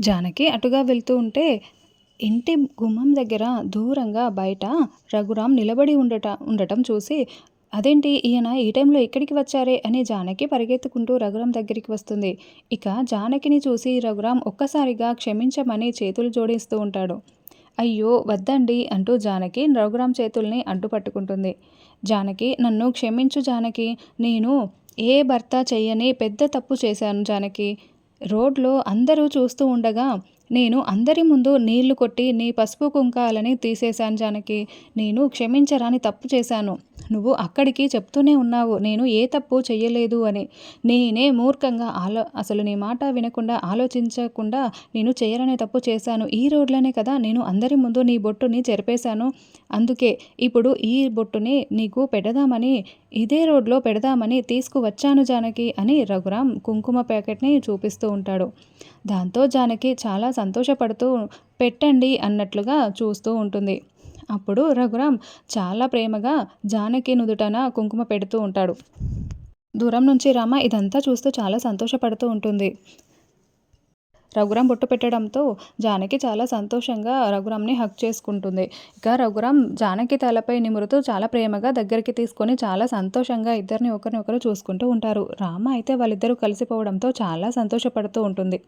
జానకి అటుగా వెళ్తూ ఉంటే ఇంటి గుమ్మం దగ్గర దూరంగా బయట రఘురామ్ నిలబడి ఉండట ఉండటం చూసి అదేంటి ఈయన ఈ టైంలో ఇక్కడికి వచ్చారే? అని జానకి పరిగెత్తుకుంటూ రఘురామ్ దగ్గరికి వస్తుంది. ఇక జానకిని చూసి రఘురామ్ ఒక్కసారిగా క్షమించమని చేతులు జోడిస్తూ ఉంటాడు. అయ్యో వద్దండి అంటూ జానకి రఘురామ్ చేతుల్ని అడ్డుపట్టుకుంటుంది జానకి నన్ను క్షమించు జానకి. నేను ఏ భర్త చెయ్యని పెద్ద తప్పు చేశాను జానకి. రోడ్లో అందరూ చూస్తూ ఉండగా నేను అందరి ముందు నీళ్ళు కొట్టి నీ పసుపు కుంకాలని తీసేశాను జానకి. నేను క్షమించరాని తప్పు చేశాను. నువ్వు అక్కడికి చెప్తూనే ఉన్నావు. నేను ఏ తప్పు చెయ్యలేదు అని. నేనే మూర్ఖంగా ఆలో అసలు నీ మాట వినకుండా ఆలోచించకుండా నేను చేయరనే తప్పు చేశాను. ఈ రోడ్లోనే కదా నేను అందరి ముందు నీ బొట్టుని చెరిపేశాను. అందుకే ఇప్పుడు ఈ బొట్టుని నీకు పెడదామని ఇదే రోడ్లో పెడదామని తీసుకువచ్చాను జానకి అని రఘురామ్ కుంకుమ ప్యాకెట్ని చూపిస్తూ ఉంటాడు. దాంతో జానకి చాలా సంతోషపడుతూ పెట్టండి అన్నట్లుగా చూస్తూ ఉంటుంది. అప్పుడు రఘురామ్ చాలా ప్రేమగా జానకి నుదుటన కుంకుమ పెడుతూ ఉంటాడు. దూరం నుంచి రామ ఇదంతా చూస్తూ చాలా సంతోషపడుతూ ఉంటుంది. రఘురామ్ బొట్టు పెట్టడంతో జానకి చాలా సంతోషంగా రఘురామ్ని హక్ చేసుకుంటుంది. ఇక రఘురామ్ జానకి తలపై నిమురుతూ చాలా ప్రేమగా దగ్గరికి తీసుకొని చాలా సంతోషంగా ఇద్దరిని ఒకరిని ఒకరు చూసుకుంటూ ఉంటారు. రామ అయితే వాళ్ళిద్దరూ కలిసిపోవడంతో చాలా సంతోషపడుతూ ఉంటుంది.